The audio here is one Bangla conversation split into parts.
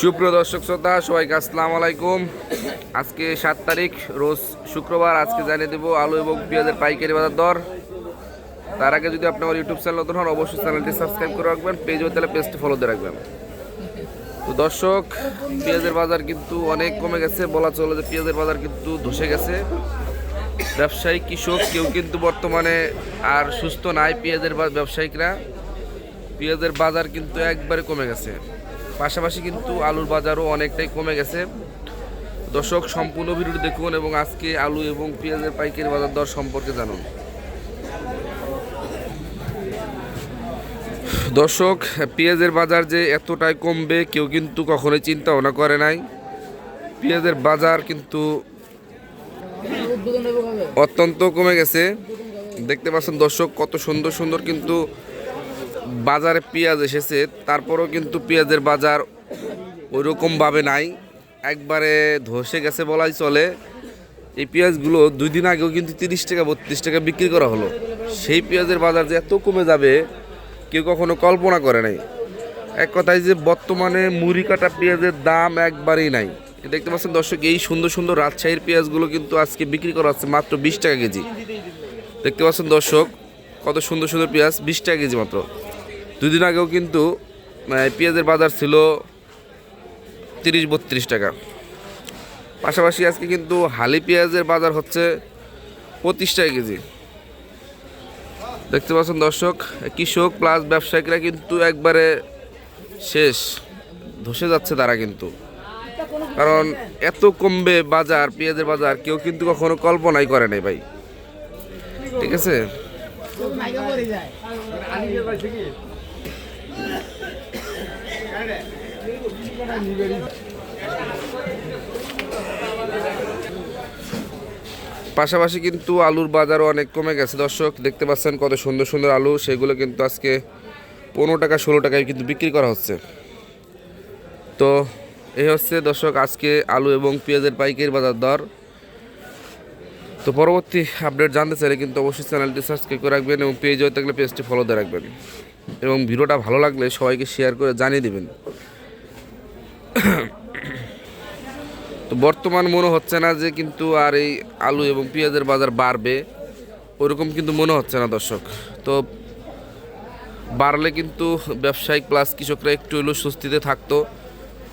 সুপ্রিয় দর্শক শ্রোতা, সবাইকে আসসালামু আলাইকুম। আজকে সাত তারিখ, রোজ শুক্রবার। আজকে জানিয়ে দেবো আলু এবং পেঁয়াজের পাইকারি বাজার দর। তার আগে যদি আপনি আমার ইউটিউব চ্যানেল নতুন হন, অবশ্যই চ্যানেলটি সাবস্ক্রাইব করে রাখবেন, পেজ তাহলে পেজটি ফলো দিয়ে রাখবেন। তো দর্শক, পেঁয়াজের বাজার কিন্তু অনেক কমে গেছে। বলা চলে যে পেঁয়াজের বাজার কিন্তু ধসে গেছে। ব্যবসায়ী, কৃষক কেউ কিন্তু বর্তমানে আর সুস্থ নাই পেঁয়াজের ব্যবসায়িকরা। পেঁয়াজের বাজার কিন্তু একবারে কমে গেছে। পাশাপাশি কিন্তু আলুর বাজারও অনেকটাই কমে গেছে। দর্শক, সম্পূর্ণ ভিডিওটি দেখুন এবং আজকে আলু এবং পেঁয়াজের পাইকারি বাজার দর সম্পর্কে জানুন। দর্শক, পেঁয়াজের বাজার যে এতটাই কমবে কেউ কিন্তু কখনোই চিন্তা ভাবনা করে নাই। পেঁয়াজের বাজার কিন্তু অত্যন্ত কমে গেছে। দেখতে পাচ্ছেন দর্শক, কত সুন্দর সুন্দর কিন্তু বাজারে পেঁয়াজ এসেছে, তারপরেও কিন্তু পেঁয়াজের বাজার ওইরকমভাবে নাই। একবারে ধসে গেছে বলাই চলে। এই পেঁয়াজগুলো দুই দিন আগেও কিন্তু তিরিশ টাকা, বত্রিশ টাকা বিক্রি করা হলো। সেই পেঁয়াজের বাজার যে এত কমে যাবে, কেউ কখনো কল্পনা করে নাই। এক কথায় যে বর্তমানে মুড়ি কাটা পেঁয়াজের দাম একবারেই নাই। দেখতে পাচ্ছেন দর্শক, এই সুন্দর সুন্দর রাজশাহীর পেঁয়াজগুলো কিন্তু আজকে বিক্রি করা হচ্ছে মাত্র বিশ টাকা কেজি। দেখতে পাচ্ছেন দর্শক, কত সুন্দর সুন্দর পেঁয়াজ, বিশ টাকা কেজি মাত্র। দুদিন আগেও কিন্তু আহ, পেঁয়াজের বাজার ছিল তিরিশ বত্রিশ টাকা। পাশাপাশি আজকে কিন্তু হালি পেঁয়াজের বাজার হচ্ছে পঁচিশ টাকা কেজি। দেখতে পাচ্ছেন দর্শক কৃষক প্লাস ব্যবসায়িকরা কিন্তু একবারে শেষ। ধসে যাচ্ছে তারা কিন্তু। কারণ এত কমবে বাজার পেঁয়াজের বাজার কেউ কিন্তু কখনো কল্পনাই করে নাই ভাই। ঠিক আছে? পাশাপাশি কিন্তু আলুর বাজারও অনেক কমে গেছে। দর্শক, দেখতে পাচ্ছেন কত সুন্দর সুন্দর আলু। সেগুলো কিন্তু আজকে পনেরো টাকা, ষোলো টাকায় কিন্তু বিক্রি করা হচ্ছে। তো এই হচ্ছে দর্শক, আজকে আলু এবং পেঁয়াজের পাইকারি বাজার দর। তো পরবর্তী আপডেট জানতে চাইলে কিন্তু অবশ্যই চ্যানেলটি সাবস্ক্রাইব করে রাখবেন এবং পেজ হয়ে থাকলে পেজটি ফলো দিয়ে রাখবেন। এবং ভিডিওটা ভালো লাগলে সবাইকে শেয়ার করে জানিয়ে দেবেন। তো বর্তমান মনে হচ্ছে না যে কিন্তু আর এই আলু এবং পেঁয়াজের বাজার বাড়বে ওরকম কিন্তু মনে হচ্ছে না দর্শক। তো বাড়লে কিন্তু ব্যবসায়িক প্লাস কৃষকরা একটু হলেও স্বস্তিতে থাকতো,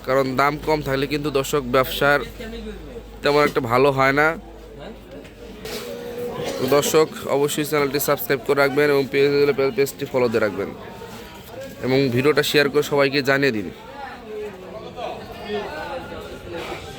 কারণ দাম কম থাকলে কিন্তু দর্শক ব্যবসার তেমন একটা ভালো হয় না। দর্শক, অবশ্যই চ্যানেলটি সাবস্ক্রাইব করে রাখবেন এবং পেজ, পেজটি ফলো দিয়ে রাখবেন। এবং ভিডিওটা শেয়ার করে সবাইকে জানিয়ে দিন।